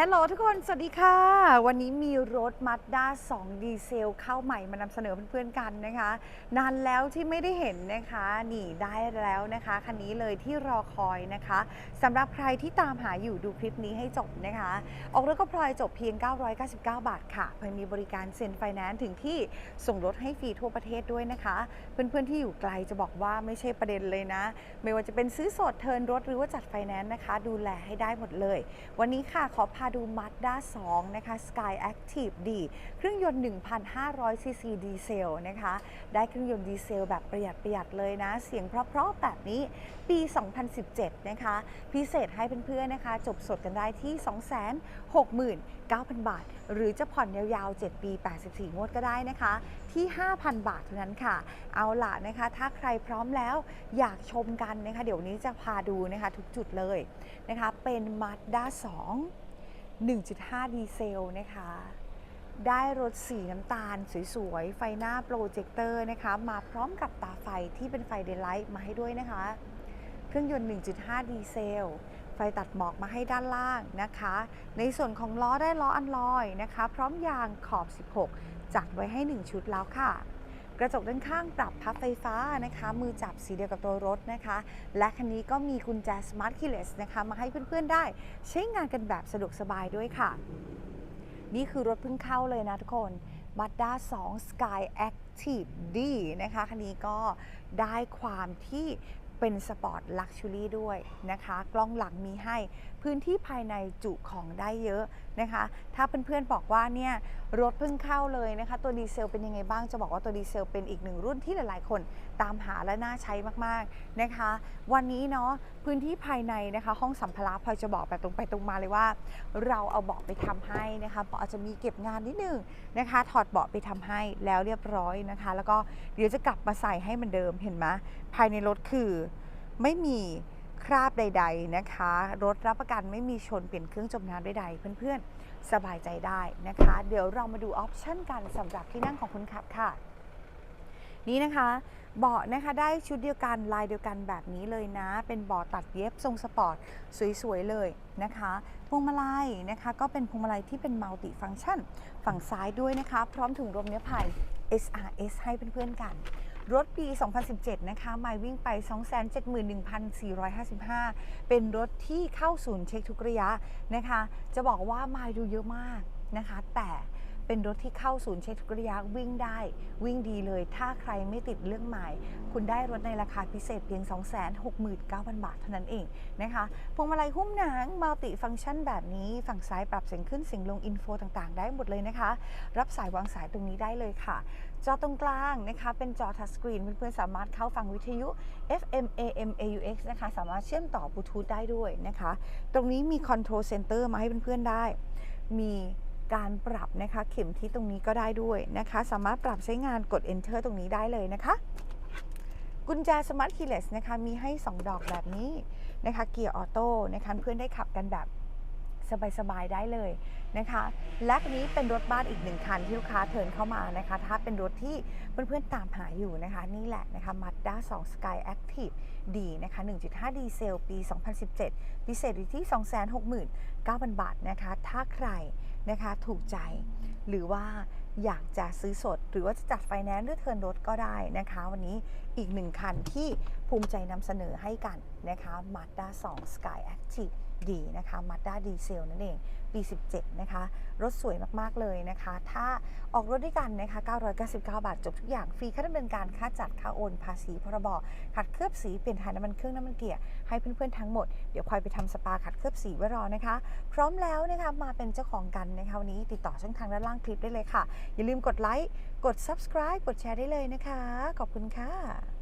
ฮัลโหลทุกคน สวัสดีค่ะ วันนี้มีรถ Mazda 2 ดีเซลเข้าใหม่มานำเสนอเพื่อนๆกันนะคะ นานแล้วที่ไม่ได้เห็นนะคะนี่ได้แล้วนะคะ คันนี้เลยที่รอคอยนะคะสำหรับใครที่ตามหาอยู่ดูคลิปนี้ให้จบนะคะ ออกรถก็พลอยจบเพียง 999 บาทค่ะเพิ่งมีบริการเซ็นไฟแนนซ์ถึงที่ส่งรถให้ฟรีทั่วประเทศด้วยนะคะ เพื่อนๆที่อยู่ไกลจะบอกว่าไม่ใช่ประเด็นเลยนะ ไม่ว่าจะเป็นซื้อสดเทินรถหรือว่าจัดไฟแนนซ์นะคะ ดูแลให้ได้หมดเลย วันนี้ค่ะขอพาดู Mazda 2 นะคะ Sky Active D เครื่องยนต์ 1,500 ซีซีดีเซลนะคะ ได้เครื่องยนต์ดีเซลแบบประหยัดประหยัดเลยนะ เสียงเพราะๆแบบนี้ปี 2017 นะคะ พิเศษให้เพื่อนๆนะคะ จบสดกันได้ที่ 269,000 บาท หรือจะผ่อนยาวๆ 7 ปี 84 งวดก็ได้นะคะ ที่ 5,000 บาทเท่านั้นค่ะ เอาล่ะนะคะ ถ้าใครพร้อมแล้วอยากชมกันนะคะ เดี๋ยวนนี้จะพาดูนะคะทุกจุดเลยนะคะ เป็น Mazda 2 1.5 ดีเซลนะคะ ได้รถสีน้ำตาลสวยๆ ไฟหน้าโปรเจคเตอร์นะคะ มาพร้อมกับตาไฟที่เป็นไฟเดลไลท์มาให้ด้วยนะคะ เครื่องยนต์ 1.5 ดีเซล ไฟตัดหมอกมาให้ด้านล่างนะคะ ในส่วนของล้อได้ล้ออันลอยนะคะ พร้อมยางขอบ 16 จัดไว้ให้ 1 ชุดแล้วค่ะ กระจกด้านข้างปรับพับไฟฟ้านะคะ มือจับสีเดียวกับตัวรถนะคะ และคันนี้ก็มีกุญแจสมาร์ทคีย์เลสนะคะมาให้เพื่อนๆได้ ใช้งานกันแบบสะดวกสบายด้วยค่ะ นี่คือรถเพิ่งเข้าเลยนะทุกคน Mazda 2 Sky Active D นะคะ คันนี้ก็ได้ความที่ เป็นสปอร์ตลักชัวรี่ด้วยนะคะ กล้องหลังมีให้พื้นที่ภายในจุของได้เยอะนะคะ ถ้าเพื่อนๆบอกว่าเนี่ยรถเพิ่งเข้าเลยนะคะ ตัวดีเซลเป็นยังไงบ้างจะบอกว่าตัวดีเซลเป็นอีกหนึ่งรุ่นที่หลายๆ คนตามหาและน่าใช้มากๆนะคะ วันนี้เนาะพื้นที่ภายในนะคะ ห้องสัมภาระพลอยจะบอกแบบตรงไปตรงมาเลยว่า เราเอาเบาะไปทำให้นะคะเบาะอาจจะมีเก็บงานนิดนึงนะคะ ถอดเบาะไปทำให้แล้วเรียบร้อยนะคะ แล้วก็เดี๋ยวจะกลับมาใส่ให้เหมือนเดิมเห็นไหมภายในรถคือ ไม่มีคราบใด ๆนะคะ รถรับประกันไม่มีชนเปลี่ยนเครื่องจมน้ำใดๆเพื่อนๆ สบายใจได้นะคะ เดี๋ยวเรามาดูออปชั่นกันสำหรับที่นั่งของคุณขับค่ะ นี่นะคะเบาะนะคะได้ชุดเดียวกันลายเดียวกันแบบนี้เลยนะ เป็นเบาะตัดเย็บทรงสปอร์ต สวยๆเลยนะคะพวงมาลัยนะคะก็เป็นพวงมาลัยที่เป็นมัลติฟัง c t ชัน ฝั่งซ้ายด้วยนะคะ พร้อมถุงลมนิรภัย SRS ให้เพื่อนๆกัน รถปี 2017 นะคะไมายวิ่งไป 271,455 เป็นรถที่เข้าศูนย์เช็คทุกระยะนะคะ จะบอกว่าไมายดูเยอะมากนะคะ แต่ เป็นรถที่เข้าศูนย์เช็คทุกระยะวิ่งได้ วิ่งดีเลย ถ้าใครไม่ติดเรื่องหมาย คุณได้รถในราคาพิเศษเพียง 269,000 บาทเท่านั้นเองนะคะพวงมาลัยหุ้มหนังมัลติฟัง c t ชันแบบนี้ ฝั่งซ้ายปรับเสียงขึ้นเสียงลงอินโฟต่างๆ ได้หมดเลยนะคะ รับสายวางสายตรงนี้ได้เลยค่ะจอตรงกลางนะคะเป็นจอทัชสกรีนเพื่อนๆสามารถเข้าฟังวิทยุ FM AM AUX นะคะสามารถเชื่อมต่อบลูทูธได้ด้วยนะคะ ตรงนี้มีคอนโทรลเซนเตอร์มาให้เพื่อนๆได้ มี การปรับนะคะเข็มที่ตรงนี้ก็ได้ด้วยนะคะ สามารถปรับใช้งานกด enter ตรงนี้ได้เลยนะคะ กุญแจสมาร์ทคีย์เลสนะคะมีให้ 2 ดอกแบบนี้นะคะเกียร์ออโต้นะคะเพื่อนได้ขับกันแบบ สบายๆได้เลยนะคะ และอันนี้เป็นรถบ้านอีกหนึ่งคันที่ลูกค้าเทิร์นเข้ามานะคะ ถ้าเป็นรถที่เพื่อนๆตามหาอยู่นะคะ นี่แหละนะคะ Mazda 2 Sky Active ดีนะคะ 1.5 ดีเซลปี 2017 พิเศษอยู่ที่ 269,000 บาทนะคะ ถ้าใครนะคะถูกใจหรือว่าอยากจะซื้อสด หรือว่าจะจัดไฟแนนซ์หรือเทิร์นรถก็ได้นะคะ วันนี้อีกหนึ่งคันที่ภูมิใจนำเสนอให้กันนะคะ Mazda 2 Sky Active ดีนะคะ Mazda ดีเซลนั่นเอง ปี 17 นะคะ รถสวยมาก ๆ เลยนะคะ ถ้าออกรถด้วยกันนะคะ 999 บาท จบทุกอย่าง ฟรีค่าดำเนินการ ค่าจัด ค่าโอน ภาษี พรบ ขัดเคลือบสี เปลี่ยนถ่ายน้ำมันเครื่องน้ำมันเกียร์ ให้เพื่อน ๆ ทั้งหมด เดี๋ยวคอยไปทำสปาขัดเคลือบสีไว้รอนะคะ พร้อมแล้วนะคะ มาเป็นเจ้าของกันนะคะวันนี้ติดต่อช่องทางด้านล่างคลิปได้เลยค่ะ อย่าลืมกดไลค์ กด subscribe กดแชร์ได้เลยนะคะ ขอบคุณค่ะ